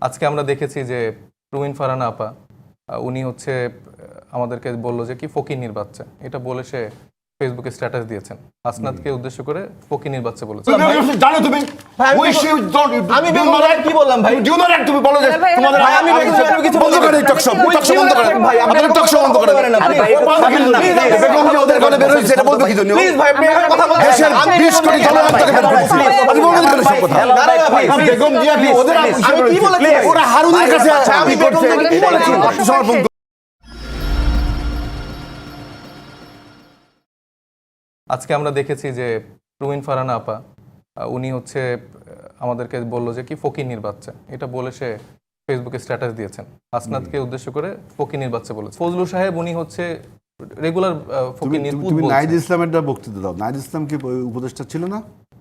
আজকে আমরা দেখেছি যে রুমিন ফারানা আপা উনি হচ্ছে আমাদেরকে বলল যে কি ফকির বাচ্চা। এটা বলে সে ফেসবুকে স্ট্যাটাস দিয়েছেন আসনাদকে উদ্দেশ্য করে ফকিনির বাচ্চা বলেছে জানো তুমি আমি you don't- আমি act- কি বললাম ভাই? Do not act, তুমি বলো যে তোমাদের ভাই, আমি কিছু বন্ধ করে show, ওই talk show বন্ধ করে। ভাই, আপনি আপনাদের talk show বন্ধ করে বলেন আরে ভাই। বেগম যে ওদের গলে বের হয়েছে, এটা বলবে কি জন্য? Please, ভাই, আপনি কথা। দেশের আমি 20 কোটি বেগম জনগণ তাকে বের করেছে। Please, আপনি বলবেন কেন কথা? না, ভাই, আর বেগম জিয়া কি ওদের আমি কি বলেছি? ওরা হারুনের কাছে আচ্ছা, আমি বেগম? কি বলেছি? আত্মসমর্পণ আজকে আমরা দেখেছি যে রুমিন ফারহানা আপা উনি হচ্ছে আমাদেরকে বলল যে কি ফকিনির বাচ্চা। এটা বলে সে ফেসবুকে স্ট্যাটাস দিয়েছেন। আসনাদকে উদ্দেশ্য করে ফকিনির বাচ্চা বলেছে। ফজলু সাহেব উনি হচ্ছে রেগুলার ফকিনির তুমি-। নাইদ ইসলামের একটা বক্তৃতা দাও। নাইদ ইসলাম কি উপদেষ্টা ছিল না?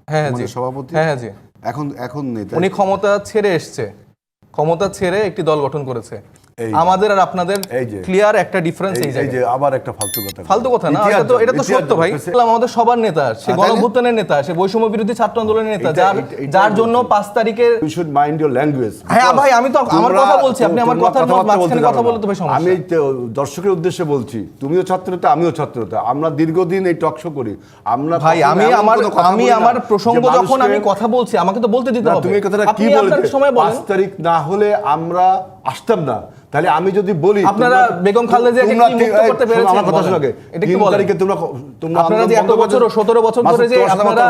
হ্যাঁ জি। সভাপতি? হ্যাঁ হ্যাঁ জি। এখন এখন নেই উনি ক্ষমতা ছেড়ে এসছে। ক্ষমতা ছেড়ে একটি দল গঠন করেছে। আমাদের আর আপনাদের ক্লিয়ার একটা ডিফারেন্স এই- যে আবার একটা ফালতু কথা ফালতু কথা না এটা তো এটা তো সত্য ভাই আমাদের সবার নেতা সে তাহলে? নেতা সে বৈষম্য বিরোধী ছাত্র আন্দোলনের নেতা যার যার জন্য বলছি। পাঁচ তারিখের You should mind your language. হ্যাঁ, ভাই, আমি তো আমার কথা বলছি, আপনি আমার কথার মাঝখানে বলতে কথা জানো বললে না। তো ভাই সমস্যা। আমি দর্শকের উদ্দেশ্যে বলছি তুমিও ছাত্রতা আমিও ছাত্রতা আমরা দীর্ঘদিন এই টক শো করি আমরা ভাই আমি আমার আমি আমার প্রসঙ্গ যখন আমি কথা বলছি আমাকে তো বলতে দিতে হবে তুমি কথাটা কি বলবে সময় পাঁচ বলেন তারিখ না হলে আমরা আসতাম না তাহলে আমি যদি বলি আপনারা বেগম খালেদা জিয়াকে কি মুক্ত করতে পেরেছেন? আমার কথা। শোনো। এটা কি বলেন? তারিখে তোমরা তোমরা আপনারা যে এত বছর করেছ। 17 বছর ধরে যে আপনারা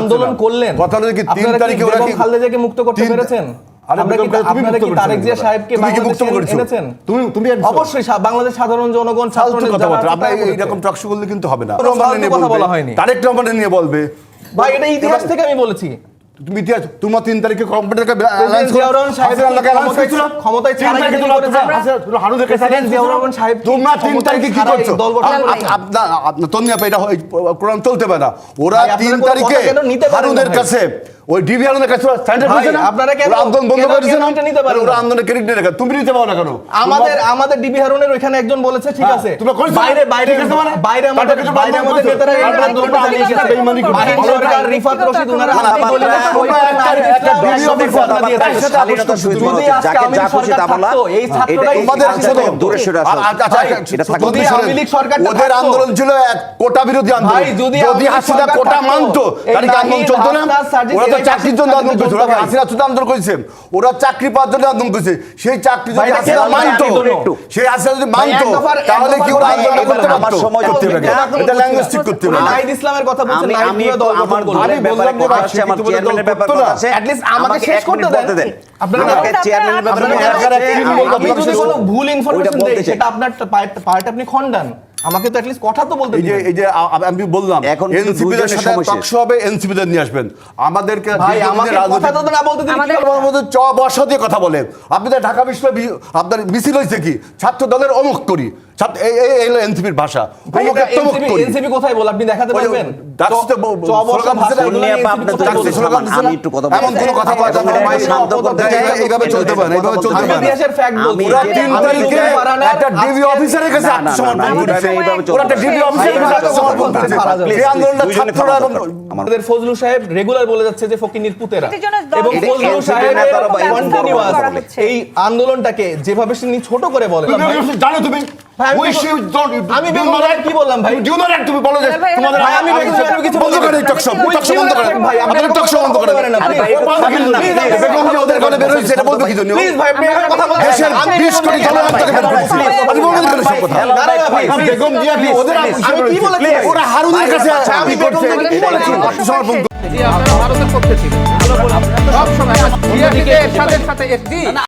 আন্দোলন করলেন কথা হলো কি তিন আপনারা তারিখে ওরা বেগম কি খালেদা জিয়াকে মুক্ত করতে পেরেছেন। তারেক রহমানের নিয়ে বলবে ভাই এটা ইতিহাস থেকে আমি বলেছি তুমি ইতিহাস তোমার তিন তারিখে কম্পিউটারকে অ্যালায়েন্স জিয়াউর ক্ষমতায়- ক্ষমতায় ছাড়াই কি করেছে? প্রেসিডেন্ট জিয়াউর রহমান সাহেব তোমরা তিন তারিখে কি করছ? দল গঠন আপ- করেছে? আপ- আপনার আপনার তন্নি আপা এটা কোরআন চলতে পারে না। ওরা তিন তারিখে হারুনের কাছে ওই ডিবি হারুনের কাছে স্ট্যান্ডার্ড হয়েছে না? আপনারা কেন- আন্দোলন বন্ধ কেন- করে দিয়েছে কেন না? এটা নিতে পারেন ওরা আন্দোলনের ক্রেডিট নিয়ে রাখা। তুমি নিতে পারো না কেন? আমাদের আমাদের ডিবি হারুনের ওইখানে একজন বলেছে ঠিক হ্যাঁ, আছে। তোমরা করেছ বাইরে বাইরে ঠিক আছে মানে? বাইরে আমাদের বাইরে আমাদের নেতারা তোমরা চালিয়ে গেছে বেইমানি করছ। মাহিন বলো না। সরকার রিফাত রশিদ ওনারা আপনি বললেন তোমরা সই তোমরা করেন না, একটা- আরিফ একটা ইসলাম ডিবি সবই অফিসার কথা দিয়ে তার দেয়। সাথে শালীনতা শুধু যদি হচ্ছে, আজকে যাকে আওয়ামী যা লীগ খুশি তা সরকার বলা, আচ্ছা, লীগ সরকারটা ওদের আন্দোলন ছিল এক কোটা বিরোধী আন্দোলন। যদি হাসিনা কোটা থাকতো, মানতো তাহলে আন্দোলন চলতো না? ওরা তো চাকরির জন্য চাকরি আন্দোলন করেছে। ওরা হাসিনা শুধু আন্দোলন করেছে। ওরা চাকরি পাওয়ার জন্য আন্দোলন করেছে। সেই চাকরি যদি হাসিনা মানতো সেই হাসিনা যদি মানতো তাহলে কি ওরা আন্দোলন করতে আমার সময় করতে। না। এটা ল্যাঙ্গুয়েজ ঠিক করতে হবে নাহিদ ইসলামের কথা বলছেন নাহিদ দল আমার ব্যাপারে কথা আমার বলে চেয়ারম্যানের ব্যাপারে কথা আছে। At least আমাকে শেষ করতে দেন। বলতে দেন। আপনারা- চেয়ারম্যানের ব্যাপারে আমি- আপনি যদি কোনো ভুল ইনফরমেশন সেটা আপনার পার্ট আপনি খণ্ডান। আমাকে তো অ্যাটলিস্ট কথা তো বলতে এই যে এই যে আমি বললাম এখন এনসিপি দের সাথে টকশো হবে এনসিপি দের নিয়ে আসবেন। আমাদেরকে ভাই আমাকে কথা তো না বলতে দিন আমাদের- মধ্যে চ বর্ষা দিয়ে কথা বলেন। আপনাদের ঢাকা বিশ্ববিদ্যালয় আপনার মিছিল হয়েছে কি? ছাত্র দলের অমুক করি। এই হলো এনসিপির ভাষা। এনসিপি কোথায় বল? আপনি দেখাতে পারবেন? আমি একটু কথা এমন কোনো শান্ত করতে এইভাবে- চলতে পারে এইভাবে চলতে পারে। ফ্যাক্ট তারিখে একটা ডিবি অফিসারের কাছে আত্মসমর্পণ করেছে। ওরা একটা ডিবি অফিসারের কাছে আত্মসমর্পণ করেছে। আন্দোলনটা ছাত্ররা আমাদের ফজলু সাহেব রেগুলার বলে যাচ্ছে যে ফকিনির পুতেরা এবং ফজলু সাহেবের কন্টিনিউয়াস এই আন্দোলনটাকে যেভাবে তিনি ছোট করে বলেন জানো তুমি আমি বেগম- you don't- you আমি বেগম not কি বললাম ভাই? You do not তুমি বলো যে তোমাদের আমি বেগম জিয়ার কিছু বন্ধ করে talk show, ওই talk বন্ধ করে। ভাই, আপনাদের talk show বন্ধ করে। বলেন কথা বলেন বেগম যে ওদের গলে বের হয়েছে, এটা বলবে কি জন্য? প্লিজ ভাই আপনি কথা বলছেন দেশের 20 কোটি জনগণ বের করেছে। আপনি এসব কথা? না, আর please, বেগম জিয়া কি ওদের আমি কি বলেছি? ওরা হারুনের কাছে আচ্ছা, আমি কি বেগম করছে? জিয়াকে কি বলেছি? আত্মসমর্পণ জি আপনারা ভারতের পক্ষে ছিলেন সব সময় জিয়াকে সাথে একটি